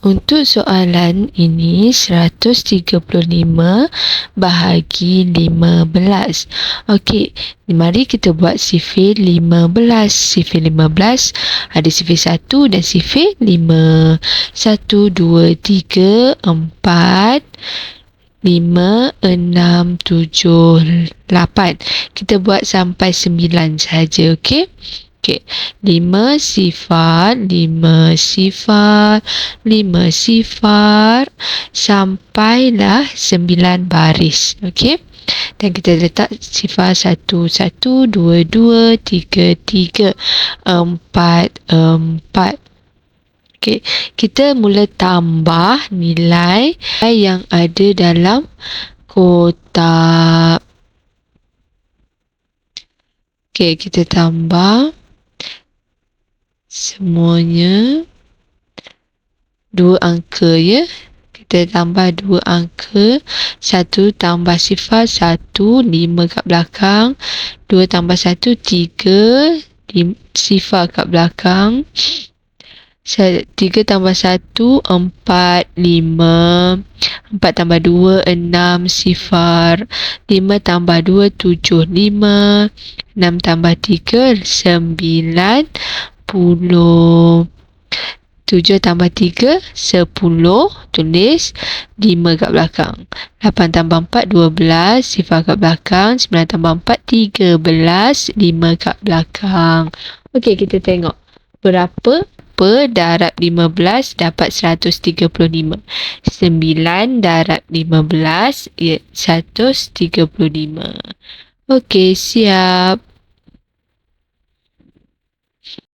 Untuk soalan ini 135 bahagi 15. Okey, mari kita buat sifir 15. Sifir 15 ada sifir 1 dan sifir 5. 1, 2, 3, 4, 5, 6, 7, 8. Kita buat sampai 9 saja, okey? Okey, lima sifar, lima sifar, lima sifar, sampailah sembilan baris. Okey, dan kita letak sifar satu, satu, dua, dua, tiga, tiga, empat, empat. Okey, kita mula tambah nilai yang ada dalam kotak. Okey, kita tambah semuanya dua angka ya. Kita tambah dua angka. Satu tambah sifar satu lima kat belakang. Dua tambah satu tiga. Sifar kat belakang. Tiga tambah satu empat lima. Empat tambah dua enam sifar lima tambah dua tujuh lima. Enam tambah tiga sembilan sepuluh. Tujuh tambah tiga, sepuluh. Tulis lima kat belakang. Lapan tambah empat, dua belas. Sifar kat belakang. Sembilan tambah empat, tiga belas. Lima kat belakang. Okey, kita tengok. Berapa per darab 15 dapat 135. 9 darab 15 ia 135. Okey, siap.